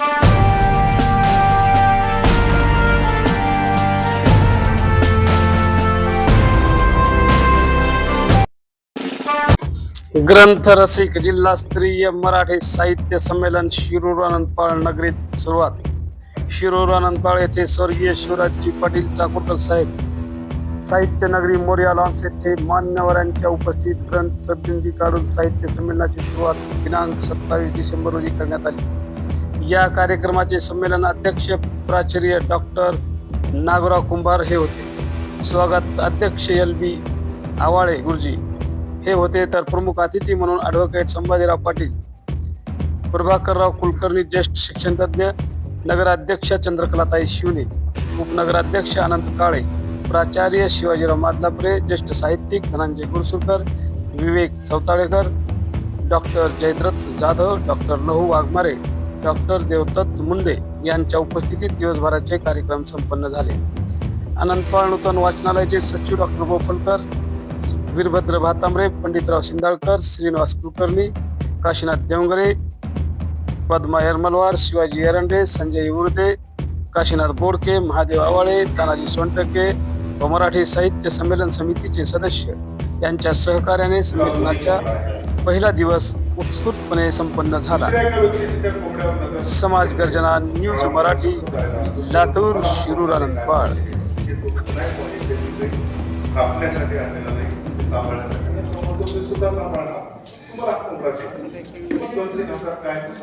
ग्रंथ रसिक जिल्हास्तरीय मराठी साहित्य संमेलन शिरूर अनंतपाळ नगरीत सुरुवात. शिरूर अनंतपाळ येथे स्वर्गीय शिवराजजी पाटील चाकूरकर साहेब साहित्य नगरी मोर्या लॉन्स येथे मान्यवरांच्या उपस्थित ग्रंथ प्रतिनिधी काढून साहित्य संमेलनाची सुरुवात दिनांक सत्तावीस डिसेंबर रोजी करण्यात आली. या कार्यक्रमाचे संमेलन अध्यक्ष प्राचार्य डॉक्टर नागराव कुंभार हे होते. स्वागत अध्यक्ष एल बी आवाळे गुरुजी हे होते. तर प्रमुख अतिथी म्हणून ॲडव्होकेट संभाजीराव पाटील प्रभाकरराव कुलकर्णी ज्येष्ठ शिक्षणतज्ञ नगराध्यक्ष चंद्रकलाताई शिवने उपनगराध्यक्ष अनंत काळे प्राचार्य शिवाजीराव मादलापुरे ज्येष्ठ साहित्यिक Dhananjay Gursurkar Vivek Sautalekar doctor Jaydrath Jadhav doctor Nahu Waghmare doctor Devdatta Munde यांच्या उपस्थितीत दिवसभराचे कार्यक्रम संपन्न झाले. अनंतपाळ नूतन वाचनालयाचे सचिव डॉक्टर बोफलकर वीरभद्र भातांबरे पंडितराव सिंदाळकर श्रीनिवास कुलकर्णी काशीनाथ देवंगरे पद्मा यरमलवार शिवाजी एरंडे संजय उर्दे काशीनाथ बोडके महादेव आवाळे तानाजी सोनटके व मराठी साहित्य संमेलन समितीचे सदस्य यांच्या सहकार्याने संमेलनाच्या पहिला दिवस उत्स्फूर्तपणे संपन्न झाला. समाज गर्जना न्यूज मराठी लातूर शिरूर अनंतपाळ आणलेला नाही सांभाळण्यासाठी सुद्धा सांभाळा. तुम्हाला काय?